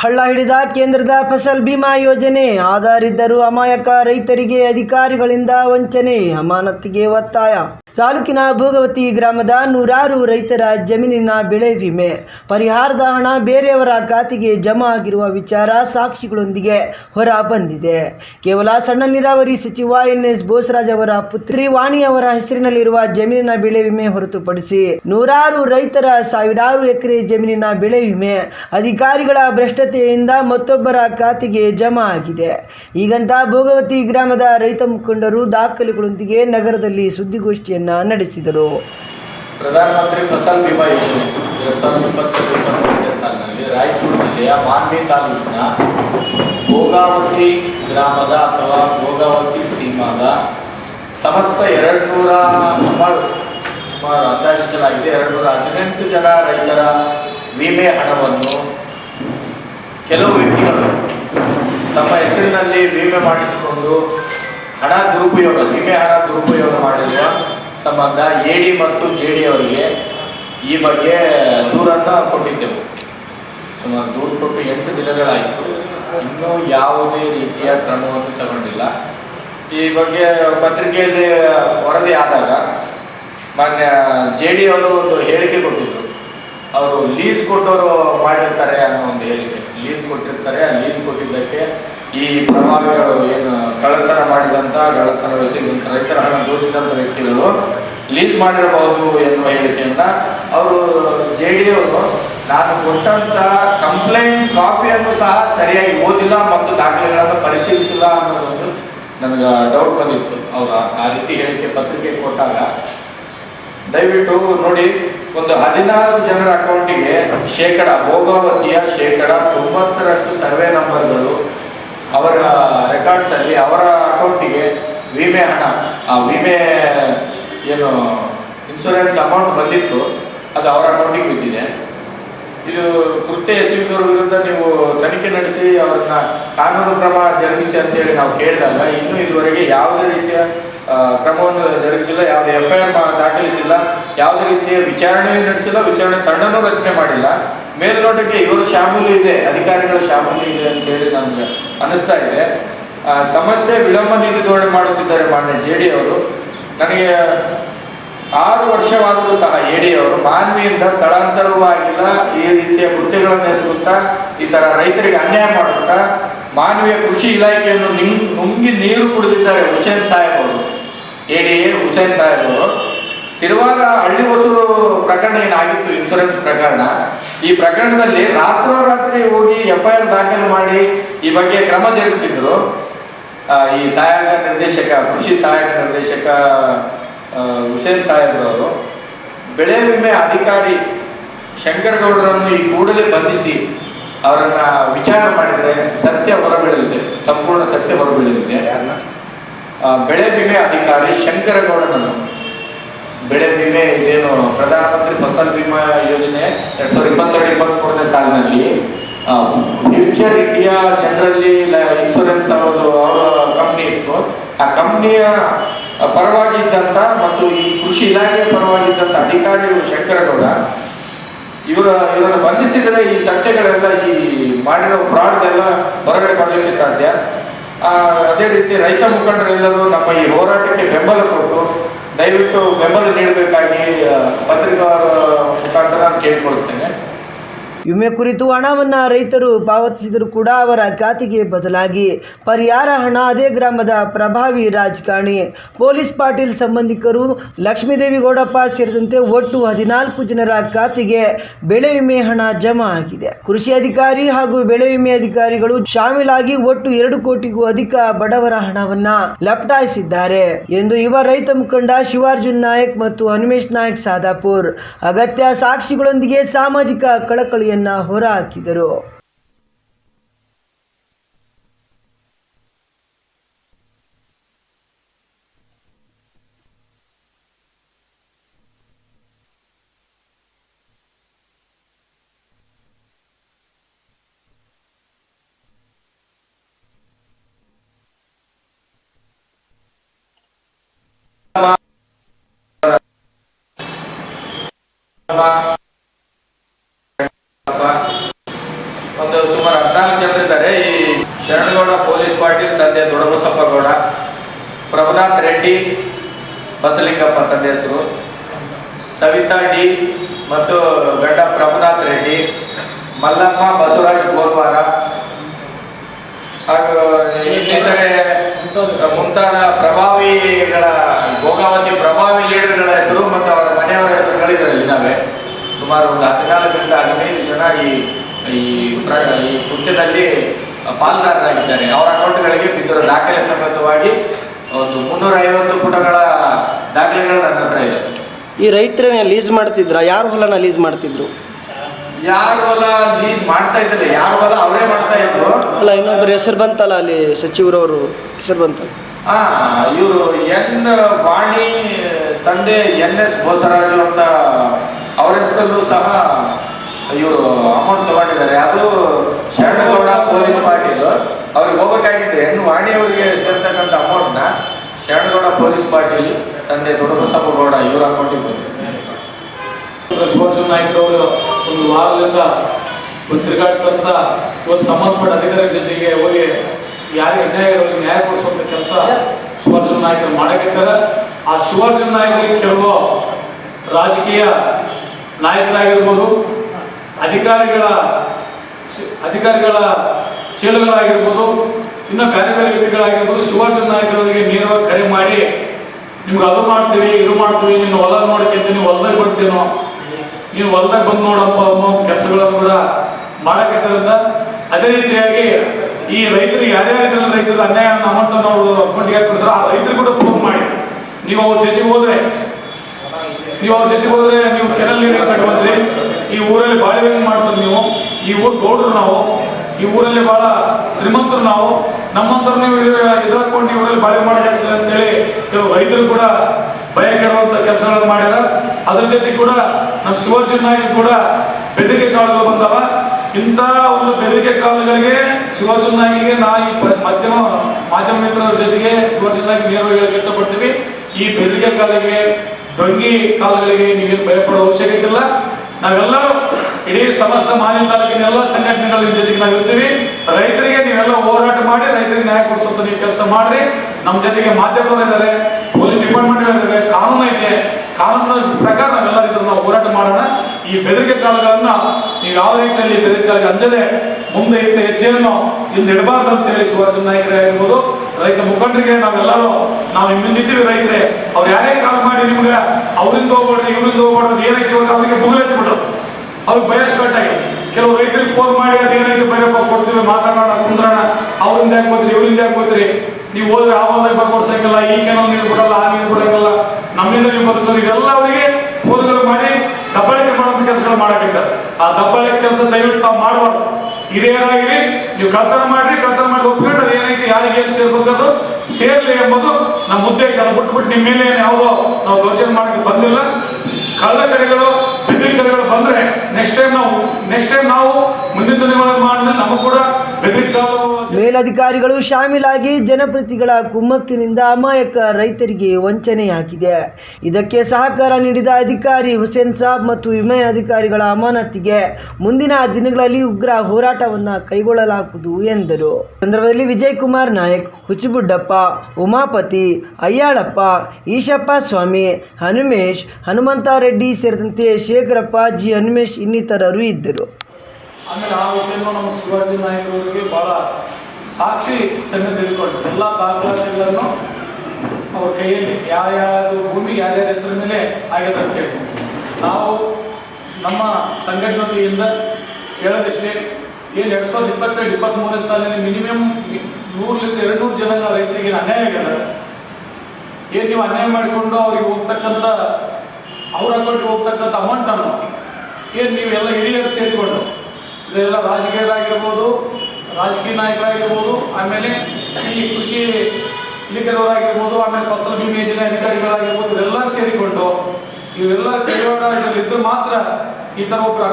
ಹಳ್ಳ ಹಿಡಿದ ಕೇಂದ್ರದ ಫಸಲ್ ಬಿಮಾ ಯೋಜನೆ. ಆಧಾರಿದ್ದರೂ ಅಮಾಯಕ ರೈತರಿಗೆ ಅಧಿಕಾರಿಗಳಿಂದ ವಂಚನೆ. ಅಮಾನತಿಗೆ ಒತ್ತಾಯ. ತಾಲೂಕಿನ ಭೋಗವತಿ ಗ್ರಾಮದ ನೂರಾರು ರೈತರ ಜಮೀನಿನ ಬೆಳೆ ವಿಮೆ. ಪರಿಹಾರದ ಹಣ ಬೇರೆಯವರ ಖಾತೆಗೆ ಜಮಾ ಆಗಿರುವ ವಿಚಾರ ಸಾಕ್ಷಿಗಳೊಂದಿಗೆ ಹೊರ ಬಂದಿದೆ ಕೇವಲ ಸಣ್ಣ ನೀರಾವರಿ ಸಚಿವ ಎನ್ ಎಸ್ ಬೋಸರಾಜ್ ಅವರ ಪುತ್ರಿ ವಾಣಿ ಅವರ ಹೆಸರಿನಲ್ಲಿರುವ ಜಮೀನಿನ ಬೆಳೆ ವಿಮೆ ಹೊರತುಪಡಿಸಿ ನೂರಾರು ರೈತರ ಸಾವಿರಾರು ಎಕರೆ ಜಮೀನಿನ ಬೆಳೆ ವಿಮೆ ಅಧಿಕಾರಿಗಳ ಭ್ರಷ್ಟತೆಯಿಂದ ಮತ್ತೊಬ್ಬರ ಖಾತೆಗೆ ಜಮಾ ಆಗಿದೆ. ಈಗಂತ ಭೋಗವತಿ ಗ್ರಾಮದ ರೈತ ಮುಖಂಡರು ದಾಖಲೆಗಳೊಂದಿಗೆ ನಗರದಲ್ಲಿ ಸುದ್ದಿಗೋಷ್ಠಿಯನ್ನ ನಡೆಸಿದರು. ಪ್ರಧಾನಮಂತ್ರಿ ಫಸಲ್ ಬಿಮಾ ಯೋಜನೆ ರಾಯಚೂರು ಜಿಲ್ಲೆಯ ಮಾನ್ವಿ ತಾಲೂಕಿನ ಭೋಗಾವತಿ ಗ್ರಾಮದ ಅಥವಾ ಭೋಗಾವತಿ ಸೀಮಾದ ಸಮಸ್ತ ಎರಡು ನೂರ ಸುಮಾರು ಸುಮಾರು ಅಂದಾಜಿಸಲಾಗಿದೆ. ಎರಡು ನೂರ ಹದಿನೆಂಟು ಜನ ರೈತರ ವಿಮೆ ಹಣವನ್ನು ಕೆಲವು ವ್ಯಕ್ತಿಗಳು ತಮ್ಮ ಹೆಸರಿನಲ್ಲಿ ವಿಮೆ ಮಾಡಿಸಿಕೊಂಡು ಹಣ ದುರುಪಯೋಗ, ವಿಮೆ ಹಣ ದುರುಪಯೋಗ ಮಾಡಿರುವ ಸಂಬಂಧ ಎ ಡಿ ಮತ್ತು ಜೆ ಡಿ ಅವರಿಗೆ ಈ ಬಗ್ಗೆ ದೂರನ್ನು ಕೊಟ್ಟಿದ್ದೆವು. ಸುಮಾರು ದೂರು ಕೊಟ್ಟು ಎಂಟು ದಿನಗಳಾಯಿತು. ಇನ್ನೂ ಯಾವುದೇ ರೀತಿಯ ಕ್ರಮವನ್ನು ತಗೊಂಡಿಲ್ಲ. ಈ ಬಗ್ಗೆ ಪತ್ರಿಕೆಯಲ್ಲಿ ವರದಿ ಆದಾಗ ಮಾನ್ಯ ಜೆ ಡಿ ಅವರು ಒಂದು ಹೇಳಿಕೆ ಕೊಟ್ಟಿದ್ದರು ಅವರು ಲೀಸ್ ಕೊಟ್ಟವರು ಮಾಡಿರ್ತಾರೆ ಅನ್ನೋ ಒಂದು ಹೇಳಿಕೆ. ಲೀಸ್ ಕೊಟ್ಟಿರ್ತಾರೆ ಆ ಲೀಸ್ ಕೊಟ್ಟಿದ್ದಕ್ಕೆ ಈ ಪ್ರಭಾವಿಗಳು ಏನು ಕಳ್ಳತನ ಮಾಡಿದಂಥ ಕಳ್ಳತನ ಎಸಗಿದಂಥ ರೈತರ ಹಣ ದೋಚಿದಂಥ ವ್ಯಕ್ತಿಗಳು ಲೀಸ್ ಮಾಡಿರಬಹುದು ಎನ್ನುವ ಹೇಳಿಕೆಯನ್ನ ಅವರು ಜೆ ಡಿ ಅವರು ನಾನು ಕೊಟ್ಟಂತ ಕಂಪ್ಲೇಂಟ್ ಕಾಪಿಯನ್ನು ಸಹ ಸರಿಯಾಗಿ ಓದಿಲ್ಲ ಮತ್ತು ದಾಖಲೆಗಳನ್ನು ಪರಿಶೀಲಿಸಿಲ್ಲ ಅನ್ನೋದೊಂದು ನನಗೆ ಡೌಟ್ ಬಂದಿತ್ತು. ಅವರು ಆ ರೀತಿ ಹೇಳಿಕೆ ಪತ್ರಿಕೆ ಕೊಟ್ಟಾಗ. ದಯವಿಟ್ಟು ನೋಡಿ, ಒಂದು ಹದಿನಾರು ಜನರ ಅಕೌಂಟಿಗೆ ಶೇಕಡ ಭೋಗಾವತಿಯ ಶೇಕಡ ತೊಂಬತ್ತರಷ್ಟು ಸರ್ವೆ ನಂಬರ್ಗಳು ಅಲ್ಲಿ ಅವರ ಅಕೌಂಟಿಗೆ ವಿಮೆ ಹಣ. ಆ ವಿಮೆ ಏನು ಇನ್ಶೂರೆನ್ಸ್ ಅಮೌಂಟ್ ಬಂದಿತ್ತು ಅದು ಅವರ ಅಕೌಂಟಿಗೆ ಬಿದ್ದಿದೆ. ಇದು ಕೃತ್ಯ ಎಸಗಿದವರ ವಿರುದ್ಧ ನೀವು ತನಿಖೆ ನಡೆಸಿ ಅವರನ್ನ ಕಾನೂನು ಕ್ರಮ ಜರುಗಿಸಿ ಅಂತೇಳಿ ನಾವು ಕೇಳಿದಾಗ ಇನ್ನೂ ಇದುವರೆಗೆ ಯಾವುದೇ ರೀತಿಯ ಕ್ರಮವನ್ನು ಜರುಗಿಸಿಲ್ಲ ಯಾವುದೇ ಎಫ್ ಐ ಆರ್ ದಾಖಲಿಸಿಲ್ಲ ಯಾವುದೇ ರೀತಿಯ ವಿಚಾರಣೆ ನಡೆಸಿಲ್ಲ ವಿಚಾರಣೆ ತಂಡನೂ ರಚನೆ ಮಾಡಿಲ್ಲ. ಮೇಲ್ನೋಟಕ್ಕೆ ಇವರು ಶಾಮೂಲು ಇದೆ ಅಧಿಕಾರಿಗಳ ಶಾಮೂಲು ಇದೆ ಅಂತೇಳಿ ನಮ್ಗೆ ಅನಿಸ್ತಾ ಇದೆ. ಸಮಸ್ಯೆ ವಿಳಂಬ ನೀತಿ ಧೋರಣೆ ಮಾಡುತ್ತಿದ್ದಾರೆ ಮಾನ್ಯ ಜೆ ಡಿ ಅವರು. ನನಗೆ ಆರು ವರ್ಷವಾದರೂ ಸಹ ಎ ಡಿ ಅವರು ಮಾನ್ವಿಯಿಂದ ಸ್ಥಳಾಂತರವೂ ಆಗಿಲ್ಲ ಈ ರೀತಿಯ ಕೃತ್ಯಗಳನ್ನು ಎಸಗುತ್ತಾ, ಈ ತರ ರೈತರಿಗೆ ಅನ್ಯಾಯ ಮಾಡುತ್ತಾ ಮಾನವೀಯ ಕೃಷಿ ಇಲಾಖೆಯನ್ನು ನಿಂ- ನುಂಗಿ ನೀರು ಕುಡಿದಿದ್ದಾರೆ ಹುಸೇನ್ ಸಾಹೇಬ್ ಅವರು. A D A Hussain Saheb ಅವರು. ಸಿರುವಾರ ಹಳ್ಳಿ ಹೊಸೂರು ಪ್ರಕರಣ ಏನಾಗಿತ್ತು ಇನ್ಶೂರೆನ್ಸ್ ಪ್ರಕರಣ? ಈ ಪ್ರಕರಣದಲ್ಲಿ ರಾತ್ರೋರಾತ್ರಿ ಹೋಗಿ ಎಫ್ ಐ ಆರ್ ದಾಖಲು ಮಾಡಿ ಈ ಬಗ್ಗೆ ಕ್ರಮ ಜರುಗಿಸಿದ್ರು. ಈ ಸಹಾಯಕ ನಿರ್ದೇಶಕ, ಕೃಷಿ ಸಹಾಯಕ ನಿರ್ದೇಶಕ ಹುಸೇನ್ ಸಾಹೇಬ್ರವರು ಬೆಳೆ ವಿಮೆ ಅಧಿಕಾರಿ ಶಂಕರಗೌಡರನ್ನು ಈ ಕೂಡಲೇ ಬಂಧಿಸಿ ಅವರನ್ನ ವಿಚಾರ ಮಾಡಿದರೆ ಸತ್ಯ ಹೊರಬೀಳಲಿದೆ, ಸಂಪೂರ್ಣ ಸತ್ಯ ಹೊರಬೀಳಲಿದೆ. ಬೆಳೆ ವಿಮೆ ಅಧಿಕಾರಿ ಶಂಕರಗೌಡರನ್ನು ಬೆಳೆ ವಿಮೆ ಇದೇನು ಪ್ರಧಾನಮಂತ್ರಿ ಫಸಲ್ ಬಿಮಾ ಯೋಜನೆ ಎರಡ್ ಸಾವಿರದ ಇಪ್ಪತ್ತೆರಡು, ಇಪ್ಪತ್ಮೂರನೇ ಸಾಲಿನಲ್ಲಿ ಫ್ಯೂಚರ್ ಇಂಡಿಯಾ ಜನರಲ್ಲಿ ಇನ್ಶೂರೆನ್ಸ್ ಅನ್ನೋದು ಅವರ ಕಂಪ್ನಿ ಇತ್ತು. ಆ ಕಂಪ್ನಿಯ ಪರವಾಗಿ ಇದ್ದಂತ ಮತ್ತು ಈ ಕೃಷಿ ಇಲಾಖೆಯ ಪರವಾಗಿ ಇದ್ದಂತ ಅಧಿಕಾರಿಗಳು ಶಂಕರಗೌಡ, ಇವರ, ಇವರನ್ನು ಬಂಧಿಸಿದರೆ ಈ ಸತ್ಯಗಳೆಲ್ಲ ಈ ಮಾಡಿರೋ ಫ್ರಾಡ್ ಎಲ್ಲ ಹೊರಗಡೆ ಬರಲಿಕ್ಕೆ ಸಾಧ್ಯ. ಅದೇ ರೀತಿ ರೈತ ಮುಖಂಡರೆಲ್ಲರೂ ನಮ್ಮ ಈ ಹೋರಾಟಕ್ಕೆ ಬೆಂಬಲ ಕೊಟ್ಟು, ದಯವಿಟ್ಟು ಬೆಂಬಲ ನೀಡಬೇಕಾಗಿ ಪತ್ರಿಕಾ ಮುಖಾಂತರ ನಾನು ಕೇಳ್ಕೊಳ್ತೇನೆ. ವಿಮೆ ಕುರಿತು ಹಣವನ್ನು ರೈತರು ಪಾವತಿಸಿದರೂ ಕೂಡ ಅವರ ಖಾತೆಗೆ ಬದಲಾಗಿ ಪರಿಹಾರ ಹಣ ಅದೇ ಗ್ರಾಮದ ಪ್ರಭಾವಿ ರಾಜಕಾರಣಿ. ಪೊಲೀಸ್ ಪಾಟೀಲ್ ಸಂಬಂಧಿಕರು ಲಕ್ಷ್ಮೀದೇವಿ ಗೌಡಪ್ಪ ಸೇರಿದಂತೆ ಒಟ್ಟು ಹದಿನಾಲ್ಕು ಜನರ ಖಾತೆಗೆ ಬೆಳೆ ವಿಮೆ ಹಣ ಜಮಾ ಆಗಿದೆ. ಕೃಷಿ ಅಧಿಕಾರಿ ಹಾಗೂ ಬೆಳೆ ವಿಮೆ ಅಧಿಕಾರಿಗಳು ಶಾಮೀಲಾಗಿ ಒಟ್ಟು ಎರಡು ಕೋಟಿಗೂ ಅಧಿಕ ಬಡವರ ಹಣವನ್ನ ಲಪಟಾಯಿಸಿದ್ದಾರೆ. ಎಂದು ಯುವ ರೈತ ಮುಖಂಡ ಶಿವಾರ್ಜುನ್ ನಾಯಕ್ ಮತ್ತು ಹನುಮೇಶ್ ನಾಯಕ್, ಸಾದಾಪುರ್. ಅಗತ್ಯ ಸಾಕ್ಷಿಗಳೊಂದಿಗೆ ಸಾಮಾಜಿಕ ಕಳಕಳಿಯನ್ನ ಹೊರಹಾಕಿದರು. ಶರಣಗೌಡ ಪೊಲೀಸ್ ಪಾಟೀಲ್ ತಂದೆ ಗೌಡ ಪ್ರಭುನಾಥ್ ರೆಡ್ಡಿ, ಬಸಲಿಂಗಪ್ಪ ತಂದೆ ಹೆಸರು, ಸವಿತಾ ಡಿ ಮತ್ತು ಗಂಡ ಪ್ರಭುನಾಥ್ ರೆಡ್ಡಿ, ಮಲ್ಲಮ್ಮ ಬಸವರಾಜ್ ಗೋಲ್ವಾರ, ಹಾಗೂ ಇನ್ನಿತರೆ ಮುಂತಾದ ಪ್ರಭಾವಿಗಳ, ಭೋಗಾವತಿ ಪ್ರಭಾವಿ ಲೀಡರ್ಗಳ ಹೆಸರು ಮತ್ತು ಅವರ ಮನೆಯವರ ಹೆಸರುಗಳು ಇದರಲ್ಲಿ ಇದ್ದಾವೆ. ಸುಮಾರು ಒಂದು ಹದಿನಾಲ್ಕರಿಂದ ಹದಿನೈದು ಜನ ಈ ಈ ಕೃತ್ಯದಲ್ಲಿ ಪಾಲ್ದಾರರಾಗಿದ್ದಾರೆ. ಅವರ ಅಕೌಂಟ್ಗಳಿಗೆ ಬಿದ್ದಿರೋ ದಾಖಲೆ ಸಮೇತವಾಗಿ ಒಂದು ಮುನ್ನೂರ ಐವತ್ತು ಪುಟಗಳ ದಾಖಲೆಗಳು ನನ್ನ ಹತ್ರ ಇದೆ. ಈ ರೈತರನ್ನ ಲೀಸ್ ಮಾಡ್ತಿದ್ರ? ಯಾರು ಹೊಲನ ಲೀಸ್ ಮಾಡ್ತಿದ್ರು? ಯಾರ ಹೊಲ ಲೀಸ್ ಮಾಡ್ತಾ ಇದ್ದಾರೆ ಯಾರ ಹೊಲ ಅವರೇ ಮಾಡ್ತಾ ಇದ್ರು. ಅಲ್ಲ ಇನ್ನೊಬ್ಬರು ಹೆಸರು ಬಂತಲ್ಲ ಅಲ್ಲಿ ಸಚಿವರವರು? ಹೆಸರು ಬಂತಲ್ಲ ಆ ಇವರು ಎನ್ ವಾಣಿ ತಂದೆ ಎನ್ ಎಸ್ ಬೋಸರಾಜು ಅಂತ ಅವರ ಹೆಸರಲ್ಲೂ ಸಹ ಇವರು ಅಮೌಂಟ್ ತಗೊಂಡಿದ್ದಾರೆ. ಅದು ಶರಣಗೌಡ ಪೊಲೀಸ್ ಪಾಟೀಲ್, ಅವ್ರಿಗೆ ಹೋಗ್ಬೇಕಾಗಿತ್ತು. ಹೆಣ್ಣು ವಾಣಿಯವರಿಗೆ ಸೇರ್ತಕ್ಕಂಥ ಅಮೌಂಟ್ನ ಶರಣಗೌಡ ಪೊಲೀಸ್ ಪಾಟೀಲ್, ತಂದೆ ದೊಡ್ಡಬಸಪ್ಪ ಗೌಡ ಇವ್ರ ಸುಭಾಷ್ ನಾಯ್ಕರವರು ಒಂದು ವಾರದಿಂದ ಒಂದು ತಿರುಗಾಡ್ತಂತ ಇವತ್ತು ಸಂಬಂಧಪಟ್ಟ ಅಧಿಕಾರಿಗಳ ಜೊತೆಗೆ ಹೋಗಿ ಯಾರಿಗೆ ಅನ್ಯಾಯ ನ್ಯಾಯ ಕೊಡಿಸುವಂತ ಕೆಲಸ ಸುವರ್ಜನ್ ನಾಯಕರು ಮಾಡಕತ್ತಾರೆ. ಆ ಸುಭಾಷ್ ನಾಯಕರಿಗೆ ಕೆಲವು ರಾಜಕೀಯ ನಾಯಕರಾಗಿರ್ಬೋದು, ಅಧಿಕಾರಿಗಳ ಅಧಿಕಾರಿಗಳ ಚೇಳುಗಳಾಗಿರ್ಬೋದು, ಇನ್ನು ಬೇರೆ ಬೇರೆ ವ್ಯಕ್ತಿಗಳಾಗಿರ್ಬೋದು ಸುಭಾಷ್ ನಾಯಕರವರಿಗೆ ನೇರವಾಗಿ ಕರೆ ಮಾಡಿ, ನಿಮ್ಗೆ ಅದು ಮಾಡ್ತೀವಿ ಇದು ಮಾಡ್ತೀವಿ ನಿನ್ನ ಹೊಲ ನೋಡಕ್ಕಿಂತ ನೀವು ಹೊಲದಾಗ ಬರ್ತೀನೋ ನೀನು ಹೊಲದಾಗ ಬಂದು ನೋಡಪ್ಪ ಅನ್ನೋ ಕೆಲಸಗಳನ್ನು ಕೂಡ ಮಾಡಕ್ಕಿದ್ದರಿಂದ ಅದೇ ರೀತಿಯಾಗಿ ಈ ರೈತರಿಗೆ ಯಾರ್ಯಾರಿದ್ರೆ ರೈತರ ಅನ್ಯಾಯ ಅಮೌಂಟ್ ಅವರು ಅಕೌಂಟ್ಗೆ ಹಾಕಿಬಿಡ್ತಾರೆ ಆ ರೈತರು ಕೂಡ ಫೋನ್ ಮಾಡಿ, ನೀವು ಅವ್ರ ಜೊತೆಗೆ ಹೋದ್ರೆ, ನೀವು ಅವ್ರ ಜೊತೆಗೆ ಹೋದ್ರೆ ನೀವು ಕೆನಲ್ ನೀರಿಗೆ ಕಟ್ಕೊಂಡ್ರಿ, ಈ ಊರಲ್ಲಿ ಬಾಳೆ ಮಾಡ್ತಾರೆ ನೀವು ಈ ಊರು ಗೌಡ್ರು ನಾವು, ಈ ಊರಲ್ಲಿ ಬಹಳ ಶ್ರೀಮಂತರು ನಾವು. ನಮ್ಮಂತರು ನೀವು ಇದಾಕೊಂಡು ಇವರಲ್ಲಿ ಬಾಳೆ ಅಂತ ಅಂತೇಳಿ ಕೆಲವು ರೈತರು ಕೂಡ ಭಯ ಕೆಡುವಂತ ಕೆಲಸಗಳನ್ನು ಮಾಡ್ಯಾರ. ಅದ್ರ ಜೊತೆ ಕೂಡ ನಮ್ಮ ಶಿವಾಜಿ ನಾಯಕ್ ಕೂಡ ಬೆದರಿಕೆ ಕಾಲಗಳು ಬಂದವ. ಇಂಥ ಒಂದು ಬೆದರಿಕೆ ಕಾಲಗಳಿಗೆ ಶಿವಾಜಿ ನಾಯ್ಕಿಗೆ ನಾ ಈ ಮಾಧ್ಯಮ ಮಾಧ್ಯಮ ಮಿತ್ರರ ಜೊತೆಗೆ ಶಿವಾಜಿ ನಾಯ್ಕ ನೇರವಾಗಿ ಹೇಳಕ್ಕೆ ಇಷ್ಟಪಡ್ತೀವಿ. ಈ ಬೆದರಿಕೆ ಕಾಲಿಗೆ ಡೊಂಗಿ ಕಾಲಗಳಿಗೆ ನೀವೇನು ಭಯಪಡೋ ಅವಶ್ಯಕತೆ ಇಲ್ಲ. ನಾವೆಲ್ಲರೂ ಇಡೀ ಸಮಸ್ತ ಮಾನ್ಯ ತಾಲೂಕಿನ ಎಲ್ಲ ಸಂಘಟನೆಗಳ ಜೊತೆಗೆ ನಾವು ಇರ್ತೀವಿ. ರೈತರಿಗೆ ನೀವೆಲ್ಲ ಹೋರಾಟ ಮಾಡಿ, ರೈತರಿಗೆ ನ್ಯಾಯ ಕೊಡಿಸುವಂತ ನೀವು ಕೆಲಸ ಮಾಡ್ರಿ. ನಮ್ಮ ಜೊತೆಗೆ ಮಾಧ್ಯಮಗಳು ಇದ್ದಾರೆ ಪೊಲೀಸ್ ಡಿಪಾರ್ಟ್ಮೆಂಟ್ ಇದ್ದಾರೆ ಕಾನೂನು ಐತೆ. ಕಾನೂನಿನ ಪ್ರಕಾರ ನಾವೆಲ್ಲ ರೈತರು ನಾವು ಹೋರಾಟ ಮಾಡೋಣ. ಈ ಬೆದರಿಕೆ ಕಾಲಗಳನ್ನ ನೀವು ಯಾವ ರೀತಿಯಲ್ಲಿ ಬೆದರಿಕೆ ಕಾಲಕ್ಕೆ ಮುಂದೆ ಇಂಥ ಹೆಜ್ಜೆಯನ್ನು ಇಲ್ಲಿ ಇಡಬಾರ್ದು ಅಂತ ಹೇಳಿ ಶಿವಾಜಿ ನಾಯಕರೇ ಆಗಿರ್ಬೋದು. ರೈತ ಮುಖಂಡರಿಗೆ ನಾವೆಲ್ಲರೂ, ನಾವು ನಿಂತಿದ್ದೀವಿ ರೈತರೇ. ಅವ್ರು ಯಾರೇ ಕಾಲ್ ಮಾಡಿ ನಿಮ್ಗೆ, ಅವರಿಂದ ಹೋಗ್ಬಾರ್ದು ಇವರಿಂದ ಹೋಗ್ಬಾರ್ದು ಏನಕ್ಕೆ ಅವ್ರಿಗೆ ಬಿಟ್ರು ಅವ್ರಿಗೆ ಭಯ ಸ್ಟಾರ್ಟ್ ಆಗಿ ಕೆಲವು ರೈತರಿಗೆ ಫೋನ್ ಮಾಡಿ ಅದೇನೈತೆ ಭಯಪ್ಪ ಕೊಡ್ತೀವಿ ಮಾತಾಡೋಣ ಕುಂದ್ರಣ, ಅವರಿಂದ ಯಾಕೆ ಬರ್ತೀರಿ ಇವರಿಂದ ಯಾಕೆ ಬರ್ತೀರಿ ನೀವು ಹೋದ್ರೆ ಆ ಹೊಲ್ದಾಗ ಬರ್ಕೊಡ್ಸಂಗಿಲ್ಲ ಈ ಕೆನಲ್ ನೀರು ಬಿಡಲ್ಲ, ಆ ನೀರು ಬಿಡಂಗಿಲ್ಲ. ನಮ್ಮಿಂದ ನೀವು ಬದುಕೋದು ಇದೆಲ್ಲ ಅವರಿಗೆ ಫೋನ್ಗಳು ಮಾಡಿ ದಬ್ಬಾಳಿಕೆ ಮಾಡುವಂತ ಕೆಲಸಗಳು ಮಾಡಬೇಕಿದ್ದಾರೆ ಆ ದಬ್ಬಾಳಿಕೆ ಕೆಲಸ ದಯವಿಟ್ಟು ತಾವು ಮಾಡಬಾರ್ದು. ಇದೇನಾಗಿರಿ ನೀವು ಕರ್ತನ ಮಾಡ್ರಿ ಕರ್ತನ ಮಾಡಿ ಒಪ್ಕೊಂಡು ಅದು ಏನೈತೆ ಯಾರಿಗೆ ಏನು ಸೇರ್ಬೇಕದು, ಸೇರ್ಲಿ ಎಂಬುದು ನಮ್ಮ ಉದ್ದೇಶ. ಅದು ಬಿಟ್ಬಿಟ್ಟು ನಿಮ್ಮ ಮೇಲೆ ಯಾವುದೋ ನಾವು ದೋಚನೆ ಮಾಡಕ್ಕೆ ಬಂದಿಲ್ಲ. ಕಳ್ಳ ಕಡೆಗಳು ಬೆದರಿ ನೆಕ್ಸ್ಟ್ ಟೈಮ್ ನಾವು ನೆಕ್ಸ್ಟ್ ಟೈಮ್ ನಾವು ಮುಂದಿನ ದಿನಗಳಲ್ಲಿ ಮಾಡಿದ್ರೆ ನಮಗೂ ಕೂಡ ಮೇಲಧಿಕಾರಿಗಳು ಶಾಮೀಲಾಗಿ ಜನಪ್ರತಿಗಳ ಕುಮ್ಮಕ್ಕಿನಿಂದ ಅಮಾಯಕ ರೈತರಿಗೆ ವಂಚನೆಯಾಗಿದೆ. ಇದಕ್ಕೆ ಸಹಕಾರ ನೀಡಿದ ಅಧಿಕಾರಿ ಹುಸೇನ್ ಸಾಬ್ ಮತ್ತು ವಿಮೆ ಅಧಿಕಾರಿಗಳ ಅಮಾನತಿಗೆ ಮುಂದಿನ ದಿನಗಳಲ್ಲಿ ಉಗ್ರ ಹೋರಾಟವನ್ನು ಕೈಗೊಳ್ಳಲಾಗುವುದು ಎಂದರು. ಸಂದರ್ಭದಲ್ಲಿ ವಿಜಯ್ ಕುಮಾರ್ ನಾಯಕ್, ಹುಚ್ಚುಬುಡ್ಡಪ್ಪ, ಉಮಾಪತಿ, ಅಯ್ಯಾಳಪ್ಪ, ಈಶಪ್ಪ ಸ್ವಾಮಿ, ಹನುಮೇಶ್ ಹನುಮಂತ ರೆಡ್ಡಿ ಸೇರಿದಂತೆ ಶೇಖರಪ್ಪ, ಜಿ. ಹನುಮೇಶ್ ಇನ್ನಿತರರು ಇದ್ದರು. ಆಮೇಲೆ ಆ ವಿಷಯವನ್ನು ನಮ್ಮ ಶಿವಾಜಿ ನಾಯಕರವರಿಗೆ ಬಹಳ ಸಾಕ್ಷಿ ಸಮೇತ ಇಟ್ಕೊಂಡು ಎಲ್ಲ ದಾಖಲಾತಿಗಳನ್ನು ಅವ್ರ ಕೈಯಲ್ಲಿ ಯಾರ್ಯಾರು ಭೂಮಿ ಯಾರ್ಯಾರ ಹೆಸರ ಮೇಲೆ ಆಗಿದೆ ಅಂತ ಹೇಳಿ ನಾವು ನಮ್ಮ ಸಂಘಟನೆಯಿಂದ ಹೇಳೋದಷ್ಟೇ, ಏನು ಎರಡು ಸಾವಿರದ ಇಪ್ಪತ್ತೆರಡು, ಇಪ್ಪತ್ತ್ಮೂರನೇ ಸಾಲಿನ ಮಿನಿಮಮ್ ನೂರರಿಂದ ಎರಡು ನೂರು ಜನ ರೈತರಿಗೆ ಅನ್ಯಾಯ ಆಗ್ಯದ. ಏನು ನೀವು ಅನ್ಯಾಯ ಮಾಡಿಕೊಂಡು ಅವ್ರಿಗೆ ಹೋಗ್ತಕ್ಕಂಥ, ಅವ್ರ ಅಕೌಂಟ್ಗೆ ಹೋಗ್ತಕ್ಕಂಥ ಅಮೌಂಟನ್ನು ಏನು ನೀವೆಲ್ಲ ಹಿರಿಯರು ಸೇರಿಕೊಂಡು, ಇದೆಲ್ಲ ರಾಜಕೀಯರಾಗಿರ್ಬೋದು ರಾಜಕೀಯ ನಾಯಕರಾಗಿರ್ಬೋದು, ಆಮೇಲೆ ಈ ಕೃಷಿ ಇಲಾಖೆಯವರಾಗಿರ್ಬೋದು ಆಮೇಲೆ ಫಸಲ್ ಬಿಮೆ ಯೋಜನೆ ಅಧಿಕಾರಿಗಳಾಗಿರ್ಬೋದು ಇವರೆಲ್ಲ ಸೇರಿಕೊಂಡು ಇವೆಲ್ಲ ಕೈವಾಡ ಮಾತ್ರ ಈ ಥರ ಒಬ್ಬರು